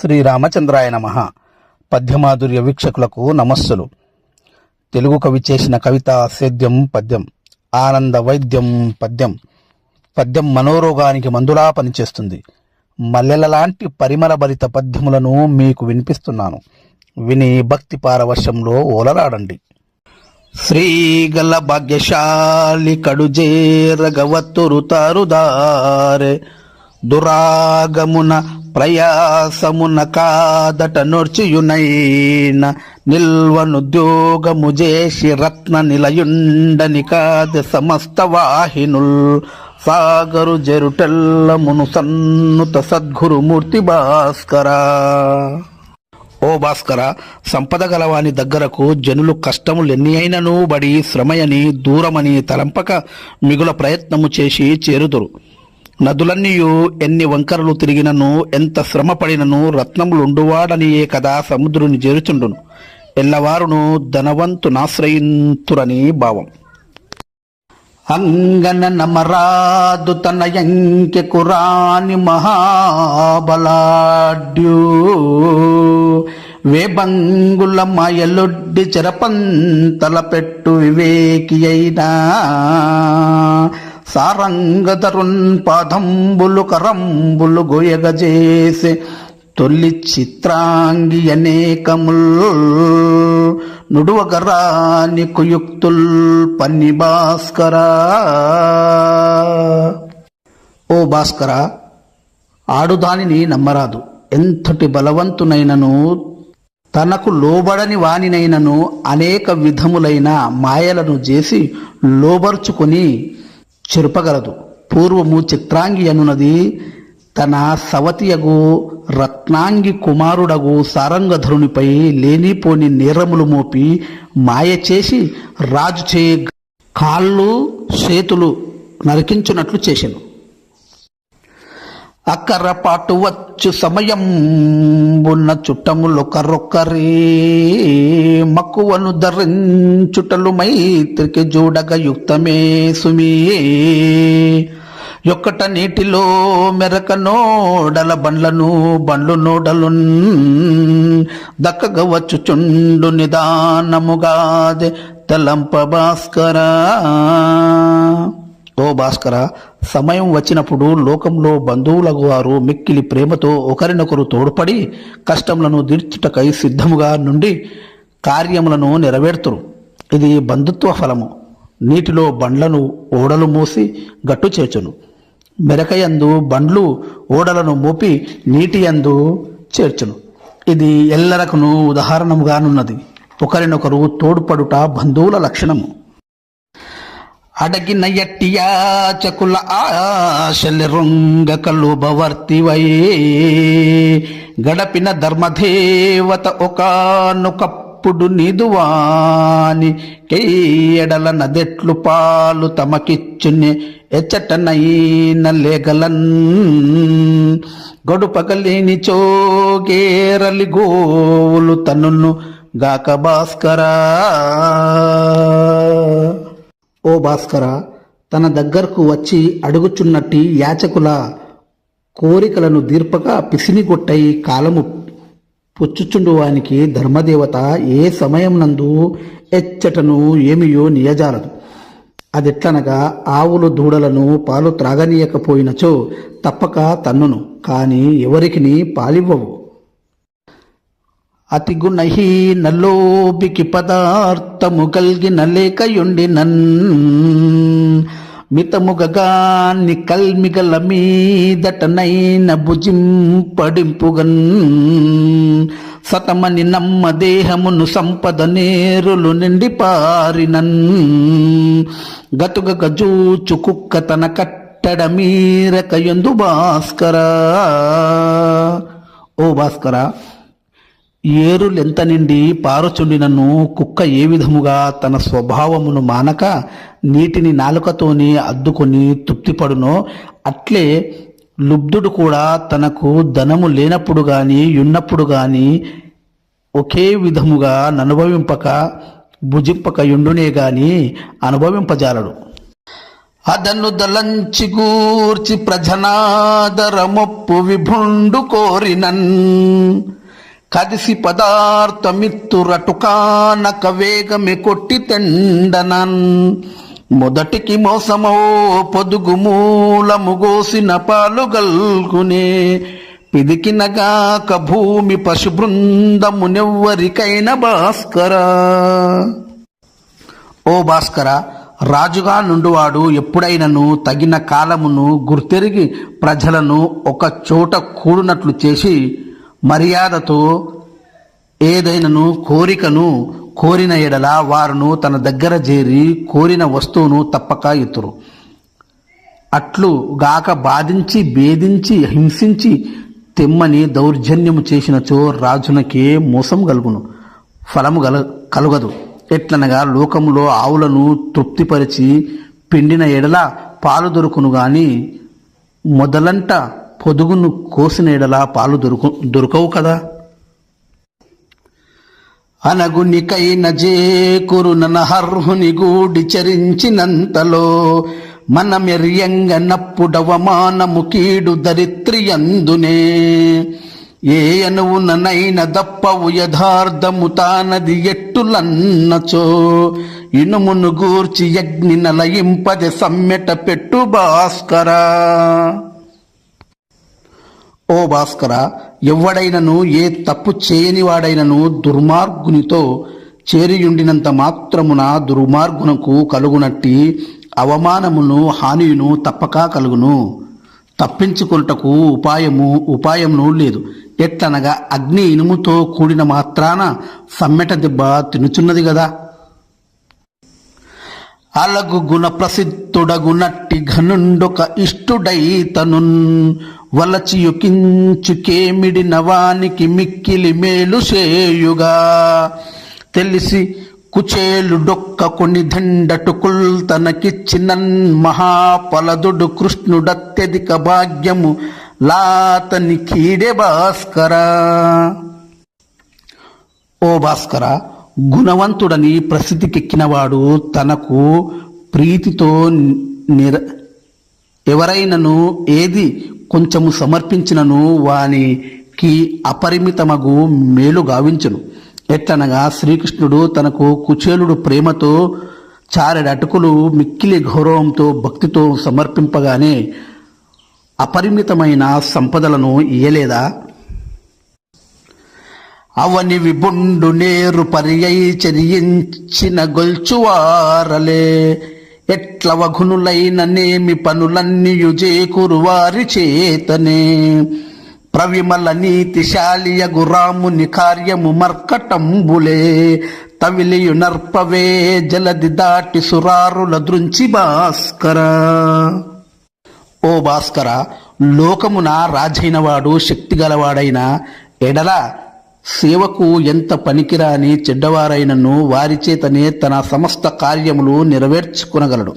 శ్రీరామచంద్రాయ నమ. పద్యమాధుర్య వీక్షకులకు నమస్సులు. తెలుగు కవి చేసిన కవిత సేద్యం పద్యం ఆనంద వైద్యం పద్యం. పద్యం మనోరోగానికి మందులా పనిచేస్తుంది. మల్లెల లాంటి పరిమళభరిత పద్యములను మీకు వినిపిస్తున్నాను. విని భక్తి పారవర్షంలో ఓలరాడండి. శ్రీగల భాగ్యశాలి కడుజేరగవత్తురు తారుదారే దురాగమున ప్రయాసమున కాదట నొర్చియునైన నిల్వనుద్యోగము చేసి రత్న నిలయుండని కాద సమస్త వాహినుల్ సాగరు జరుటెల్లమును సన్నుత సద్గురుమూర్తి భాస్కరా. ఓ భాస్కర సంపద గలవాని దగ్గరకు జనులు కష్టములు ఎన్ని అయినను బడి శ్రమయని దూరమని తలంపక మిగుల ప్రయత్నము చేసి చేరుదురు. నదులన్నీయు ఎన్ని వంకరలు తిరిగినను ఎంత శ్రమ పడినను రత్నములుండువాడనియే కదా సముద్రుని చేరుచుండును ఎల్లవారును ధనవంతునాశ్రయింతురని భావం. అంగన నమరాదు తన కురాని మహాబలాడ్యూ వేబంగుల మాయలొడ్డి చెరపంతల పెట్టు వివేకి అయినా సారంగధరున్ పాదంబులు కరంబులు గోయగజేసే తొల్లి చిత్రాంగి అనేకముల్ నుడువగరాని కుయుక్తుల్ పన్ని భాస్కరా ఓ భాస్కర ఆడుదానిని నమ్మరాదు. ఎంతటి బలవంతునైనను తనకు లోబడని వానినైనను అనేక విధములైన మాయలను చేసి లోబర్చుకొని చెరుపగలదు. పూర్వము చిత్రాంగి అనునది తన సవతియగు రత్నాంగి కుమారుడగు సారంగధరునిపై లేనిపోని నేరములు మోపి మాయ చేసి రాజు చే కాళ్ళు చేతులు నరికించున్నట్లు చేశాను అక్కరపాటు వచ్చు సమయం ఉన్న చుట్టములొకరొక్కరే మక్కువను ధరించుటలు మైత్రికి చూడగ యుక్తమే సుమీ యొక్కట నీటిలో మెరక నోడల బండ్లను బండ్లు నోడలు దక్కగవచ్చు చుండు నిదానముగా తలంప భాస్కరా. ఓ భాస్కర సమయం వచ్చినప్పుడు లోకంలో బంధువులకు వారు మిక్కిలి ప్రేమతో ఒకరినొకరు తోడ్పడి కష్టములను తీర్చుటకై సిద్ధముగా నుండి కార్యములను నెరవేర్తురు. ఇది బంధుత్వ ఫలము. నీటిలో బండ్లను ఓడలు మూసి గట్టు చేర్చును. మెరకయందు బండ్లు ఓడలను మోపి నీటి యందు చేర్చును. ఇది ఎల్లరకును ఉదాహరణముగానున్నది. ఒకరినొకరు తోడ్పడుట బంధువుల లక్షణము. అడగిన ఎట్టియాచకుల ఆశలి రొంగ కలుబవర్తివై గడపిన ధర్మదేవత ఒకనొకప్పుడు నిదువాని. కేయడల నదెట్లు పాలు తమకిచ్చుని ఎచ్చటనైన లేగలన్. గడుపగలేని చోగేరలి గోవులు తనును గాక భాస్కరా. ఓ భాస్కర తన దగ్గరకు వచ్చి అడుగుచున్నట్టి యాచకుల కోరికలను దీర్పక పిసినిగొట్టై కాలము పుచ్చుచుండువానికి ధర్మదేవత ఏ సమయం నందు ఎచ్చటను ఏమియో నియజాలదు. అదెట్లనగా ఆవులు దూడలను పాలు త్రాగనీయకపోయినచో తప్పక తన్నును కాని ఎవరికిని పాలివ్వవు. అతిగుణహి నల్లోబికి పదార్థము కలిగిన లేకయుండి నన్ మితముగగాన్ని కల్మిగల మీదటనైన భుజింపడింపుగన్. సతమని నమ్మ దేహమును సంపద నేరులు నిండి పారినన్. గతుగ గజూచు కుక్క తన కట్టడ మీరకయందు భాస్కరా. ఓ భాస్కరా ఏరులెంత నిండి పారుచుండినను కుక్క ఏ విధముగా తన స్వభావమును మానక నీటిని నాలుకతోని అద్దుకొని తృప్తిపడునో అట్లే లుబ్ధుడు కూడా తనకు ధనము లేనప్పుడు గాని ఉన్నప్పుడు గాని ఒకే విధముగా ననుభవింపక భుజింపక యుండునే గాని అనుభవింపజాలడు. అదను దలంచి గూర్చి ప్రజనాదరమొప్పు విభుండు కోరినన్. కదిసి పదార్థమిత్తురటుకానక వేగమి కొట్టి తెండనన్. మొదటికి మోసమో పొదుగు మూలము గోసిన పాలు గల్గునే. పిదికినగాక భూమి పశు బృందమునెవ్వరికైన భాస్కరా. ఓ భాస్కర రాజుగా నుండివాడు ఎప్పుడైనను తగిన కాలమును గుర్తెరిగి ప్రజలను ఒక చోట కూడినట్లు చేసి మర్యాదతో ఏదైనను కోరికను కోరిన ఎడల వారును తన దగ్గర చేరి కోరిన వస్తువును తప్పక ఇతురు అట్లు గాక బాధించి భేదించి హింసించి తెమ్మని దౌర్జన్యము చేసినచో రాజునకే మోసం కలుగును ఫలము గల కలుగదు. ఎట్లనగా లోకములో ఆవులను తృప్తిపరిచి పిండిన ఎడల పాలు దొరుకును గాని మొదలంట పొదుగును కోసినేడలా పాలు దొరుకు దొరకవు కదా? అనగునికైన జేకురు నహర్హుని గూడి చరించినంతలో మన మెర్యంగ నప్పుడవమానము కీడు దరిత్రియందునే. ఏ అనువుననైన దప్పవు యథార్థము తానది ఎట్టులన్నచో. ఇనుమును గూర్చి యజ్ఞి నలయింపది సమ్మెట పెట్టు భాస్కరా. ఓ భాస్కర ఎవడైనను ఏ తప్పు చేయనివాడైనను దుర్మార్గునితో చేరియుండినంత మాత్రమున దుర్మార్గునకు కలుగునట్టి అవమానమును హానియును తప్పక కలుగును. తప్పించుకున్నటకు ఉపాయము ఉపాయమును లేదు. ఎట్లనగా అగ్ని ఇనుముతో కూడిన మాత్రాన సమ్మెట దెబ్బ తినుచున్నది కదా అలగు గుణ ప్రసిద్ధుడగునట్టి ఘనుండొక ఇష్టుడై తను యుకించుకేమిడి నవానికి మిక్కిలి మేలు చేయుగా. తెలిసి కుచేలు డొక్క కొని దండటుకుల్ తనకిచ్చినన్ మహాపలదుడు కృష్ణుడత్యధిక భాగ్యము లాతని కీడే భాస్కరా. ఓ భాస్కర గుణవంతుడని ప్రసిద్ధికెక్కినవాడు తనకు ప్రీతితో నిర ఎవరైనను ఏది కొంచెము సమర్పించినను వానికి అపరిమితమగు మేలు గావించును. ఎట్లనగా శ్రీకృష్ణుడు తనకు కుచేలుడు ప్రేమతో చారెడు అటుకులు మిక్కిలి గౌరవంతో భక్తితో సమర్పింపగానే అపరిమితమైన సంపదలను ఇయ్యలేదా? అవని విబుండు నేరు పర్యై చర్యించిన గొల్చువారలే ఎట్ల వఘునులైన నేమి పనులన్నీయు చేకురువారి చేతనే. ప్రవిమల నీతిశాలియగు రాముని కార్యము మర్కటంబులే. తవిలియు నర్పవే జలది దాటి సురారుల దృంచి భాస్కరా. ఓ భాస్కర లోకమున రాజైనవాడు శక్తి గలవాడైన ఎడల సేవకు ఎంత పనికిరాని చెడ్డవారైనను వారి చేతనే తన సమస్త కార్యములు నెరవేర్చుకునగలడు.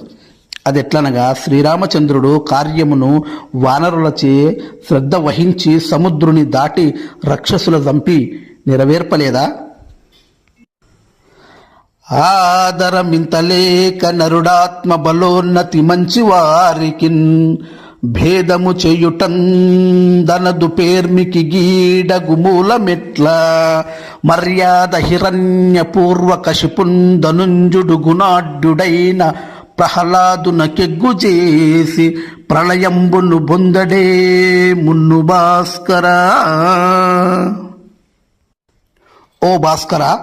అదెట్లనగా శ్రీరామచంద్రుడు కార్యమును వానరులచే శ్రద్ధ వహించి సముద్రుని దాటి రక్షసుల చంపి నెరవేర్పలేదా? ఆదరమింతలేక నరుడాత్మ బలోన్నతి మంచి వారికిన్ భేదము చేయుటందనదు పేర్మికి గీడగు మూలమెట్ల. మర్యాద హిరణ్యపూర్వక శిపుందనుంజుడు కశిపుందనుంజుడు ప్రహ్లాదున కెగ్గు చేసి ప్రళయంబును బొందడే మున్ను భాస్కరా. ఓ భాస్కరా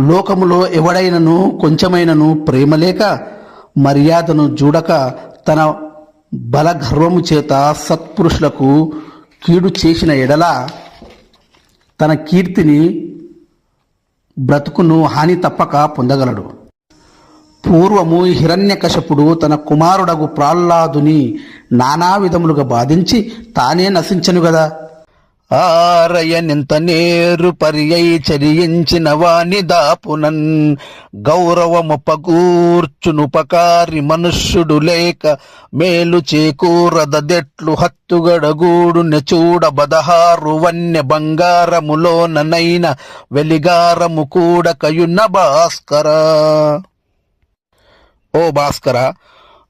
లోకములో ఎవడైనను కొంచెమైనను ప్రేమలేక మర్యాదను చూడక తన బలగర్వము చేత సత్పురుషులకు కీడు చేసిన ఎడల తన కీర్తిని బ్రతుకును హాని తప్పక పొందగలడు. పూర్వము హిరణ్యకశపుడు తన కుమారుడగు ప్రహ్లాదుని నానా విధములుగా బాధించి తానే నశించను గదా. ఆరయనింత నేరు పర్యై చరించిన వాని దాపునన్. గౌరవము పగూర్చునుపకారి మనుష్యుడు లేక మేలు చేకూరదెట్లు హత్తుగడగూడు నెచూడ బదహారు వన్య బంగారములోననైన వెలిగారము కూడా కయున్న భాస్కర. ఓ భాస్కర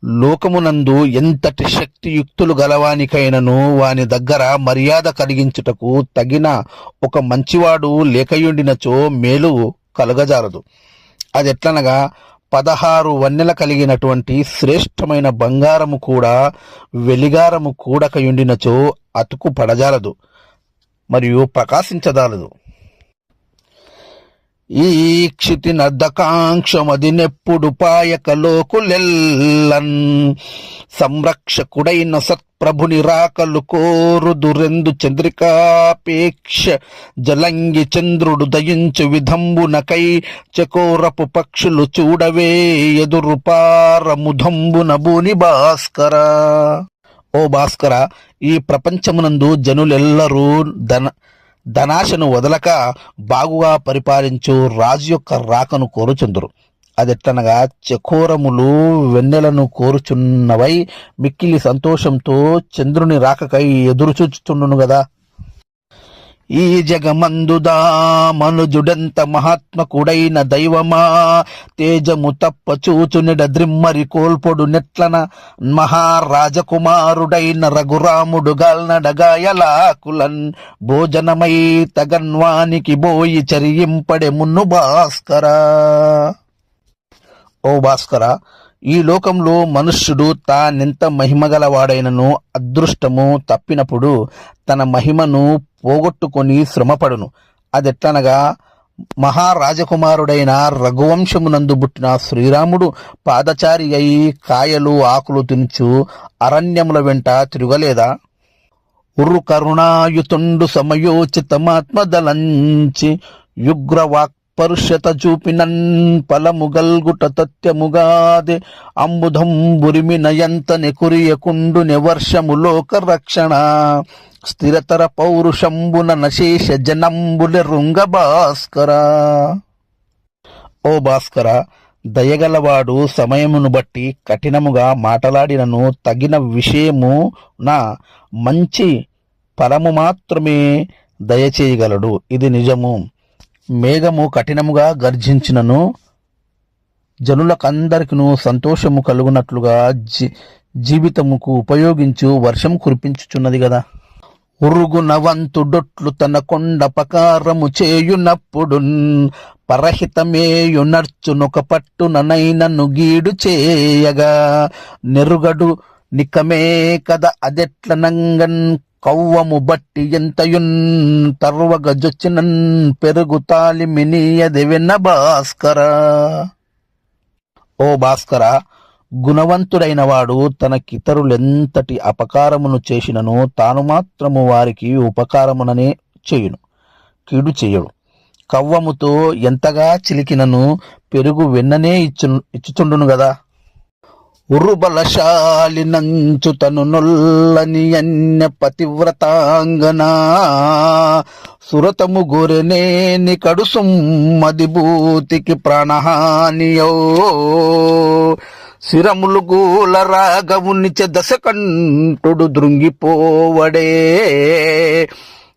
లోకమునందు ఎంతటి శక్తియుక్తులు గలవానికైనను వాని దగ్గర మర్యాద కలిగించుటకు తగిన ఒక మంచివాడు లేకయుండినచో మేలు కలగజాలదు అదెట్లనగా పదహారు వన్నెల కలిగినటువంటి శ్రేష్టమైన బంగారము కూడా వెలిగారము కూడకయుండినచో అతుకు పడజాలదు మరియు ప్రకాశించదాలదు ఈ క్షితి నర్దకాంక్షమది నెప్పుడు పాయకలోకులెల్లన్ సంరక్షకుడైన సత్ప్రభుని రాకలు కోరుదురెందు చంద్రికాపేక్ష. జలంగి చంద్రుడు దయించు విధంబునకై చకోరపు పక్షులు చూడవే ఎదురు పారముధంబున భూని భాస్కర. ఓ భాస్కర ఈ ప్రపంచమునందు జనులెల్లరూ ధన ధనాశను వదలక బాగుగా పరిపాలించు రాజు యొక్క రాకను కోరుచుందురు. అదెట్టనగా చకోరములు వెన్నెలను కోరుచున్నవై మిక్కిలి సంతోషంతో చంద్రుని రాకకై ఎదురు చూచుచుండును గదా. ఈ జగమందుదా మనుజుడెంత మహాత్మకుడైన దైవమా? తేజము తప్ప చూచునిడ ద్రిమ్మరి కోల్పొడు నెట్లన మహారాజకుమారుడైన రఘురాముడు గాల్నడగాయలాకులన్ భోజనమై తగన్వానికి బోయి చరియింపడే మున్ను భాస్కరా. ఓ భాస్కర ఈ లోకంలో మనుష్యుడు తానెంత మహిమగలవాడైనను అదృష్టము తప్పినప్పుడు తన మహిమను పోగొట్టుకొని శ్రమపడును. అదెట్లనగా మహారాజకుమారుడైన రఘువంశమునందు పుట్టిన శ్రీరాముడు పాదచారి అయి కాయలు ఆకులు తినుచు అరణ్యముల వెంట తిరగలేదా? ఉర్రు కరుణాయుతుండు సమయోచితమాత్మదలంచి యుగ్రవాక్ స్పర్శత చూపినన్ పలముగల్గుట తత్యముగాదే. అంబుధం బురిమి నయంత నెకురియకుండు నెవర్షము లోక రక్షణ స్థిరతర పౌరుషంబున నశేష జనంబుల రుంగ భాస్కర ఓ భాస్కర దయగలవాడు సమయమును బట్టి కఠినముగా మాటలాడినను తగిన విషయము నా. మంచి ఫలము మాత్రమే దయచేయగలడు. ఇది నిజము. మేఘము కఠినముగా గర్జించినను. జనులకందరికిను సంతోషము కలుగునట్లుగా జీ జీవితముకు ఉపయోగించు వర్షం కురిపించుచున్నది కదా ఉరుగు నవంతుడొట్లు తన కొండ పకారము చేయునప్పుడు పరహితమేయునర్చునొక పట్టుననైనను గీడు చేయగా. నెరుగడు నికమే కద అదెట్ల నంగన్ కవ్వము బట్టి ఎంతయున్ తర్వగ జొచ్చినన్ పెరుగు తాలిమినీయది విన్న భాస్కర. ఓ భాస్కర గుణవంతుడైన వాడు తనకితరులెంతటి అపకారమును చేసినను తాను మాత్రము వారికి ఉపకారముననే చేయును కీడు చేయడు. కవ్వముతో ఎంతగా చిలికినను పెరుగు వెన్ననే ఇచ్చు ఇచ్చుచుండును గదా. ఉరుబలశాలినంచు తను నొల్లని అన్య పతివ్రతాంగనా. సురతము గోరెనేని కడు సుమ్మది భూతికి ప్రాణహానియో. శిరములు గూల రాగవునిచ దశకంఠుడు దృంగిపోవడే.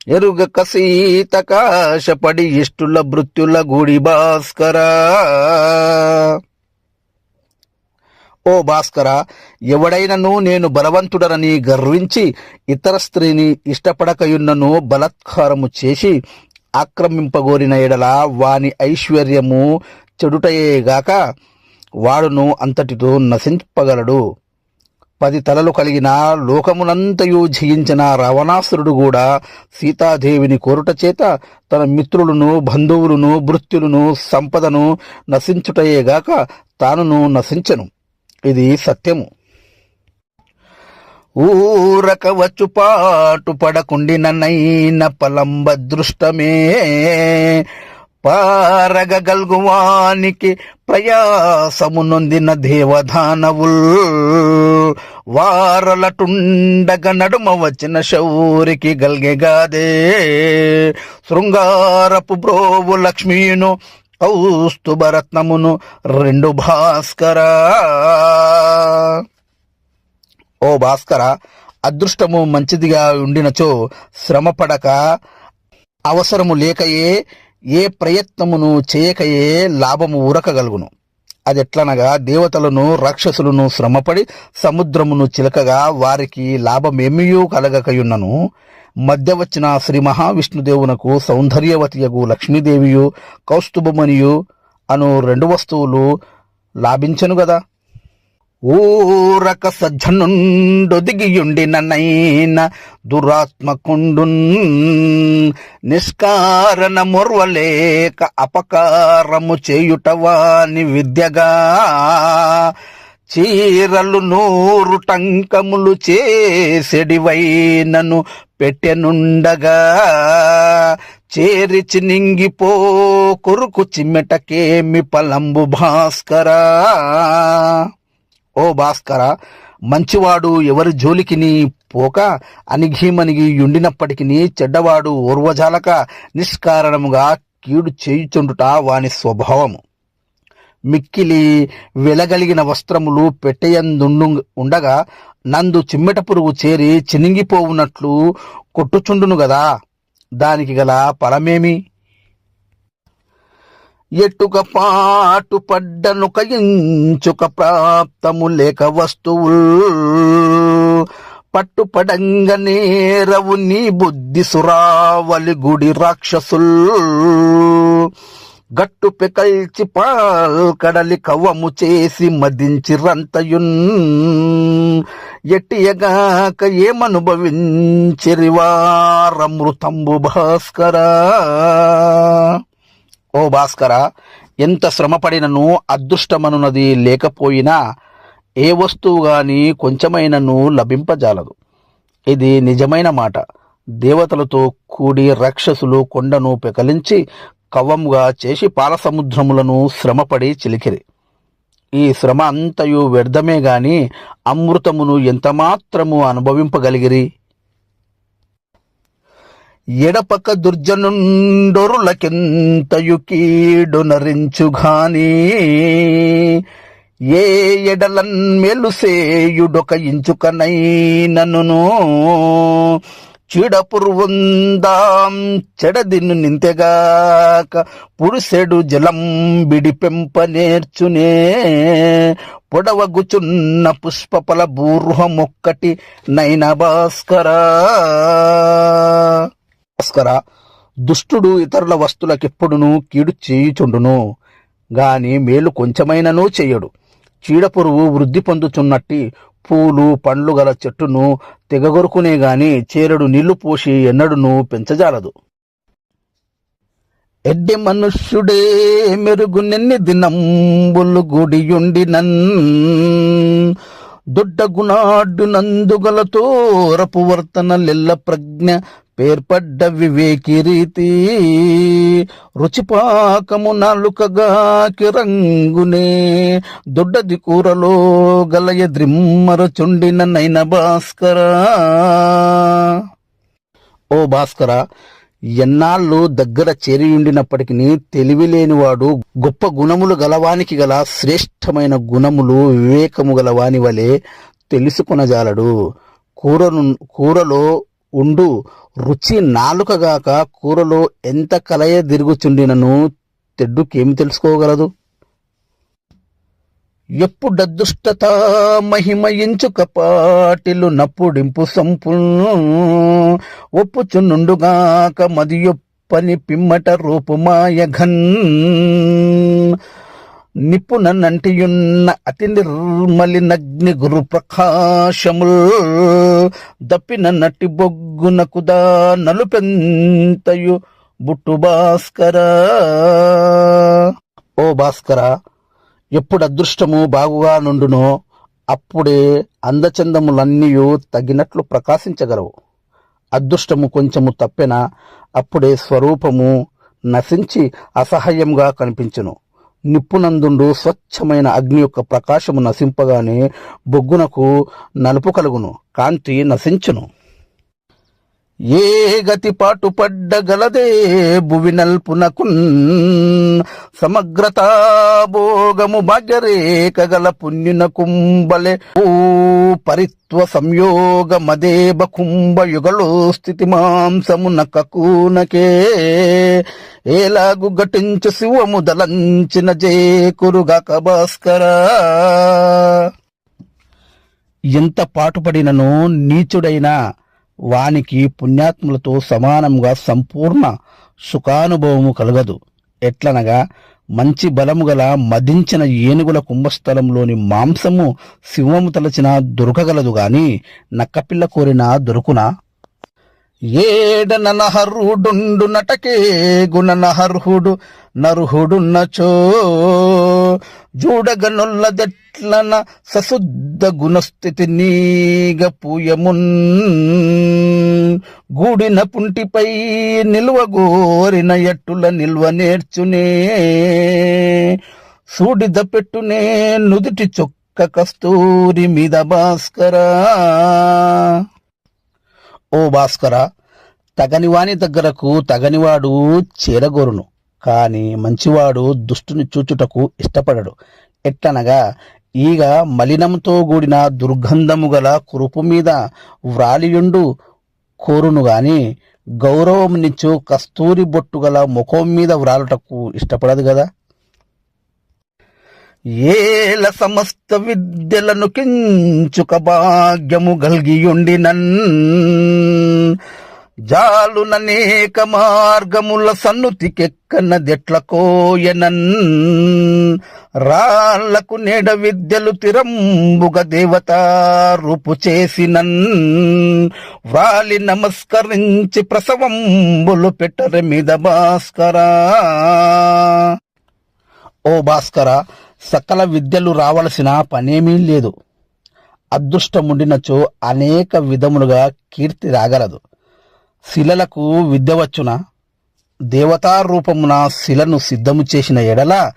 ఎరుగక సీతకాశపడి ఇష్టుల మృత్యుల గుడి భాస్కరా. ఓ భాస్కర ఎవడైనను నేను బలవంతుడనని గర్వించి ఇతర స్త్రీని ఇష్టపడకయున్నను బలత్కారము చేసి ఆక్రమింపగోరిన ఎడల వాని ఐశ్వర్యము చెడుటయేగాక వాడును అంతటితో నశింపగలడు. పది తలలు కలిగిన లోకమునంతయు జయించిన రావణాసురుడు కూడా సీతాదేవిని కోరుట చేత తన మిత్రులను బంధువులను భృత్యులను సంపదను నశించుటయేగాక తానును నశించను. ఇది సత్యము. ఊరక వచ్చు పాటు పడకుండి నన్నైన పలంబ దృష్టమే. పారగగల్గువానికి ప్రయాసము నొందిన దేవదానవుల్ వారలటుండగ నడుమ వచ్చిన శౌరికి గల్గెగాదే. శృంగారపు బ్రోవు లక్ష్మీను కౌస్తుభరత్నమును రెండు భాస్కరా. ఓ భాస్కర అదృష్టము మంచిదిగా ఉండినచో శ్రమపడక అవసరము లేకయే ఏ ప్రయత్నమును చేయకయే లాభము ఉరకగలుగును అది ఎట్లనగా దేవతలను రాక్షసులను శ్రమపడి సముద్రమును చిలకగా వారికి లాభమేమియూ కలగకయున్నను. మధ్య వచ్చిన శ్రీ మహావిష్ణుదేవునకు సౌందర్యవతియగు లక్ష్మీదేవియు కౌస్తుభమనియు అను రెండు వస్తువులు లాభించను గదా. ఊరక సజ్జనుండొదిగియుండి నన్నైన దురాత్మకుండున్ నిష్కారణ మొర్వలేక అపకారము చేయుటవాని విద్యగా చీరలు నూరు టంకములు చేసెడివైనను పెట్టెనుండగా చేరిచి నింగిపో కొరుకు చిమ్మెటకేమి పలంబు భాస్కరా. ఓ భాస్కర మంచివాడు ఎవరి జోలికిని పోక? అనిఘీమనిగి ఉండినప్పటికీ చెడ్డవాడు ఓర్వజాలక? నిష్కారణముగా కీడు చేయుచుండుట వాని స్వభావము. మిక్కిలి వెలగలిగిన వస్త్రములు పెట్టయందుండు ఉండగా నందు చిమ్మెట పురుగు చేరి చినింగిపోవునట్లు కొట్టుచుండును గదా. దానికి గల ఫలమేమి? ఎట్టుక పాటు పడ్డను కయించుక ప్రాప్తము లేక వస్తువు పట్టుపడంగ నేరవు నీ బుద్ధి సురావలి గుడి రాక్షసుల్. గట్టు పెకల్చి పాల్కడలి కవ్వము చేసి మదించి రంతయున్ ఎట్టియగాక ఏమనుభవించిరివారమృతంబు భాస్కరా. ఓ భాస్కర ఎంత శ్రమపడినను అదృష్టమనున్నది లేకపోయినా ఏ వస్తువు గాని కొంచెమైనను లభింపజాలదు. ఇది నిజమైన మాట. దేవతలతో కూడి రాక్షసులు కొండను పెకలించి కవ్వముగా చేసి పాలసముద్రములను శ్రమపడి చిలికిరి. ఈ శ్రమ అంతయు వ్యర్థమే గాని అమృతమును ఎంతమాత్రము అనుభవింపగలిగిరి? ఎడపక దుర్జనుండొరులకెంతయు కీడు నరించుగాని ఏ ఎడలన్ మెలుసేయుడొక ఇంచుకనైనను చీడపురువుందాం చెడదిన్ను నింతెగాక పురుషెడు జలం బిడి పెంప నేర్చునే పొడవగుచున్న పుష్పపల బూర్హమొక్కటి నైన భాస్కరా భాస్కర దుష్టుడు ఇతరుల వస్తువులకెప్పుడునూ కీడు చేయుచుండును గాని మేలు కొంచెమైననూ చెయ్యడు చీడపురుగు వృద్ధి పొందుచున్నట్టి పూలు పండ్లు గల చెట్టును తెగగొరుకునే గాని చేరడు నీళ్ళు పోసి ఎన్నడును పెంచజాలదు. ఎడ్డి మనుష్యుడే మెరుగునెన్ని దినంబులు గుడియుండినన్ దొడ్డ గుణాడు నందుగల తోరపు వర్తనలెల్ల ప్రజ్ఞ పేర్పడ్డ వివేకి రీతి. రుచిపాకము నాలుకగా కిరంగునే. దొడ్డది కూరలో గలయ ద్రిమ్మర చుండిన నైన భాస్కరా. ఓ భాస్కర ఎన్నాళ్ళు దగ్గర చేరి ఉండినప్పటికీ తెలివి లేనివాడు గొప్ప గుణములు గలవానికి గల శ్రేష్టమైన గుణములు వివేకము గలవాని వలె తెలుసుకొనజాలడు. కూరను కూరలో ఉండు. రుచి నాలుకగాక కూరలో ఎంత కలయ దిరుగుచుండినను తెడ్డుకేమి తెలుసుకోగలదు? ఎప్పుడదృష్టత మహిమయించు కపాటిలు నప్పుడింపు సంపు ఒప్పుచునుండుగాక మదియొప్పని పిమ్మట రూపుమాయఘన్. నిపుణనంటియున్న అతి నిర్మలినగ్ని గురు ప్రకాశముల్ దప్పిన నటి బొగ్గునకుదా నలుపెంతయు బుట్టు భాస్కరా. ఓ భాస్కరా ఎప్పుడు అదృష్టము బాగుగా నుండునో అప్పుడే అందచందములన్నీయు తగినట్లు ప్రకాశించగలవు. అదృష్టము కొంచెము తప్పెన అప్పుడే స్వరూపము నశించి అసహ్యంగా కనిపించును. నిప్పునందుండు స్వచ్ఛమైన అగ్ని యొక్క ప్రకాశము నశింపగానే బొగ్గునకు నలుపు కలుగును కాంతి నశించును. ఏ గతి పాటు పడ్డగలదే సమగ్రతా భోగము భాగ్యరేఖగల పుణ్యున కుంబలే ఓ పరిత్వ సంయోగ మదేబ కుంభయుగలో స్థితి మాంసమున కకూనకే. ఏలాగు ఘటించు శివము దలంచిన జేకురుగా భాస్కరా ఎంత పాటుపడినను నీచుడైనా వానికి పుణ్యాత్ములతో సమానంగా సంపూర్ణ సుఖానుభవము కలగదు. ఎట్లనగా మంచి బలము గల మదించిన ఏనుగుల కుంభస్థలంలోని మాంసము సింహము తలచిన దొరకగలదు గాని నక్కపిల్ల కోరిన దొరుకునా? ఏడ ననహర్హుడుండు నటకే గుణ నహర్హుడు నరుహుడున్నచో. జూడగనుల్లదెట్లన సశుద్ధ గుణస్థితి నీగ పూయమున్. గూడిన పుంటిపై నిల్వగోరిన ఎట్టుల నిల్వ నేర్చునే. సూడిద పెట్టునే నుదుటి చొక్క కస్తూరి మీద భాస్కరా. ఓ భాస్కర తగనివాని దగ్గరకు తగనివాడు చేరగోరును. కాని మంచివాడు దుష్టుని చూచుటకు ఇష్టపడడు. ఎట్లనగా ఈగ మలినంతో కూడిన దుర్గంధము గల కురుపు మీద వ్రాలియుండు కోరును గాని గౌరవమునిచ్చు కస్తూరి బొట్టు గల ముఖం మీద వ్రాలుటకు ఇష్టపడదు కదా ఏల సమస్త విద్యలను కించుక భాగ్యము గల్గియుండినన్. జాలుననేక మార్గముల సన్నుతికెక్కనదెట్ల కోయనన్. రాళ్ళకు నేడ విద్యలు తిరంబుగ దేవత రూపు చేసినన్. వ్రాలి నమస్కరించి ప్రసవంబులు పెట్టర మీద భాస్కరా. ఓ భాస్కరా సకల విద్యలు రావలసిన పనేమీ లేదు. అదృష్టముండినచో అనేక విధములుగా కీర్తి రాగలదు. శిలలకు విద్య వచ్చున? దేవతారూపమున శిలను సిద్ధము చేసిన ఎడల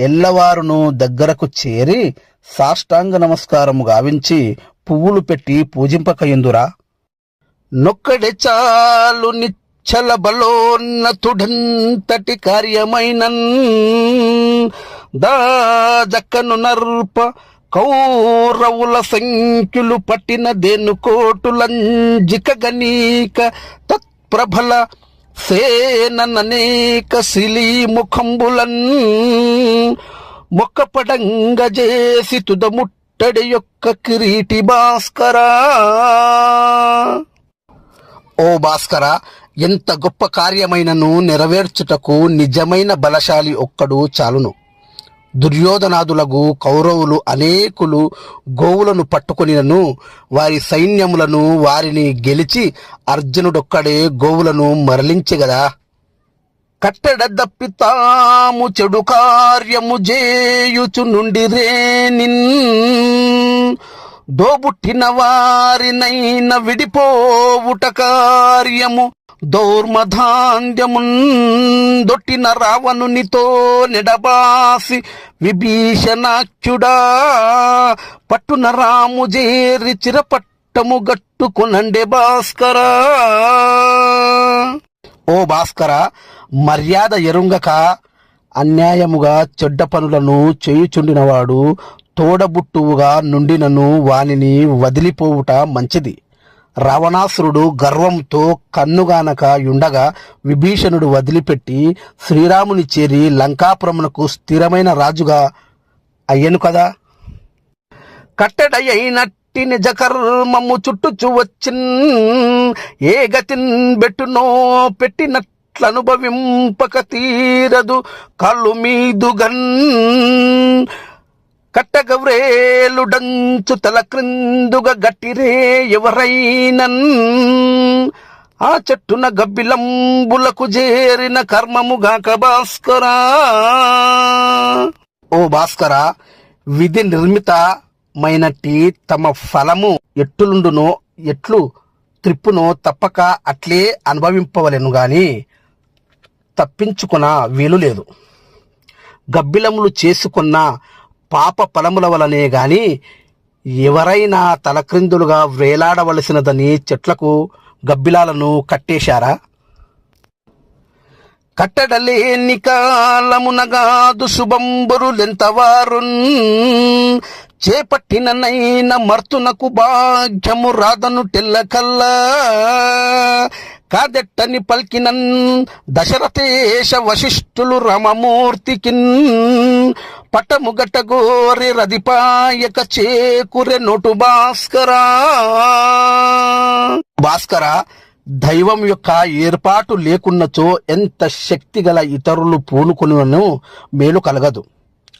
ఎల్లవారును దగ్గరకు చేరి సాష్టాంగ నమస్కారము గావించి పువ్వులు పెట్టి పూజింపకయుందురా? నొక్కడే చాలు నిచ్చల బలోన్నతుడంతటి కార్యమైనన్ దాజక్కను నర్ప కౌరవుల సంఖ్యులు పట్టిన దేను కోటులంజిక గనీక తత్ప్రభల సేననేక శిలీ ముఖంబులన్ మొక్కపడంగ చేసి తుదముట్టడి యొక్క కిరీటి భాస్కరా. ఓ భాస్కర ఎంత గొప్ప కార్యమైనను నెరవేర్చుటకు నిజమైన బలశాలి ఒక్కడు చాలును. దుర్యోధనాదులకు కౌరవులు అనేకులు గోవులను పట్టుకొనినను. వారి సైన్యములను వారిని గెలిచి అర్జునుడొక్కడే గోవులను మరలించగదా. కట్టెడ దప్పి తాము చెడు కార్యము చేయుచు నుండి రేనిన్ దోబుట్టిన వారినైన విడిపోవుట కార్యము దౌర్మధాండ్యముందొట్టిన రావణునితో నిడబాసి విభీషణాక్షుడా పట్టున రాము జేరి చిరపట్టము గట్టుకునండే భాస్కరా. ఓ భాస్కర మర్యాద ఎరుంగక అన్యాయముగా చెడ్డ పనులను చేయుచుండినవాడు తోడబుట్టువుగా నుండినను వానిని వదిలిపోవుట మంచిది. రావణాసురుడు గర్వంతో కన్నుగానక యుండగా విభీషణుడు వదిలిపెట్టి శ్రీరాముని చేరి లంకాపురమునకు స్థిరమైన రాజుగా అయ్యను కదా. కట్టడయ్యైనట్టి నిజ కర్మము చుట్టుచు వచ్చిన్ ఏ గతిన్ బెట్టునో పెట్టినట్లనుభవింపక తీరదు కళ్ళు మీదుగన్. కట్టగవ్రేలుడంచు తల క్రిందుగా గట్టిరే ఎవరైనన్? ఆ చెట్టున గబ్బిలంబులకు చేరిన కర్మముగాక భాస్కరా. ఓ భాస్కర విధి నిర్మితమైనట్టి తమ ఫలము ఎట్టులుండునో ఎట్లు త్రిప్పునో తప్పక అట్లే అనుభవింపవలెను గాని తప్పించుకున్న వీలు లేదు. గబ్బిలములు చేసుకున్న పాప ఫలముల వలనే గాని ఎవరైనా తలక్రిందులుగా వేలాడవలసినదని చెట్లకు గబ్బిలాలను కట్టేశారా? కట్టడలేని కాలమునగాదు శుభంబరులెంతవారున్ చేపట్టిననైన మర్తునకు భాగ్యము రాదను టెల్లకల్లా కాదెట్టని పల్కినన్ దశరథేశ వశిష్ఠులు రమమూర్తికిన్. పటముగట గోరి రదిపాయక చేకురె నోటు భాస్కరా. భాస్కర దైవం యొక్క ఏర్పాటు లేకున్నచో ఎంత శక్తి గల ఇతరులు పూనుకును మేలు కలగదు.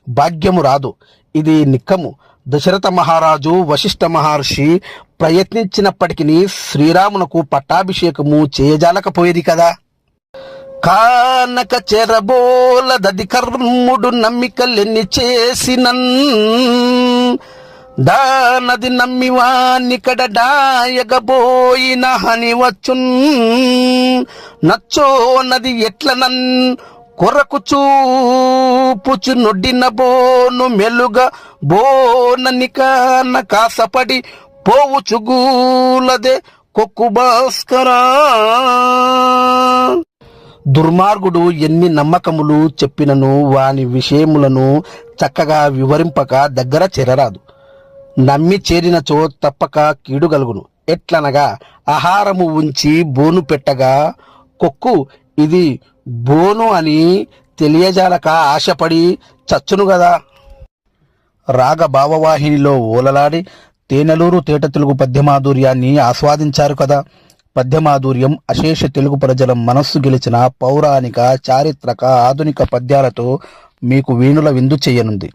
భాగ్యము రాదు. ఇది నిక్కము. దశరథ మహారాజు వశిష్ఠ మహర్షి ప్రయత్నించినప్పటికీ శ్రీరామునకు పట్టాభిషేకము చేయజాలకపోయేది కదా. కానక చెరబోల దది కర్ముడు నమ్మికలెన్ని చేసినన్. దానది నమ్మివానికడ డాయగబోయిన హని వచ్చున్. నచ్చో నది ఎట్లనన్? కొరకు చూపుచు నొడ్డిన బోను మెలుగ బోనని కాన కాసపడి పోవుచుగూలదే కొక్కు భాస్కరా. దుర్మార్గుడు ఎన్ని నమ్మకములు చెప్పినను వాని విషయములను చక్కగా వివరింపక దగ్గర చేరరాదు. నమ్మి చేరినచో తప్పక కీడుగలుగును ఎట్లనగా ఆహారము ఉంచి బోను పెట్టగా కొక్కు ఇది బోను అని తెలియజాలక ఆశపడి చచ్చును గదా. రాగ భావవాహినిలో ఓలలాడి తేనెలూరు తేట తెలుగు పద్యమాధుర్యాన్ని ఆస్వాదించారు కదా. పద్యమాధుర్యం అశేష తెలుగు ప్రజల మనస్సు గెలిచిన పౌరాణిక చారిత్రక ఆధునిక పద్యాలతో మీకు వీణుల విందు చేయనుంది.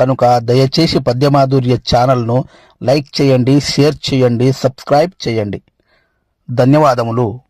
కనుక దయచేసి పద్యమాధుర్య ఛానల్ను లైక్ చేయండి షేర్ చేయండి సబ్స్క్రైబ్ చేయండి. ధన్యవాదములు.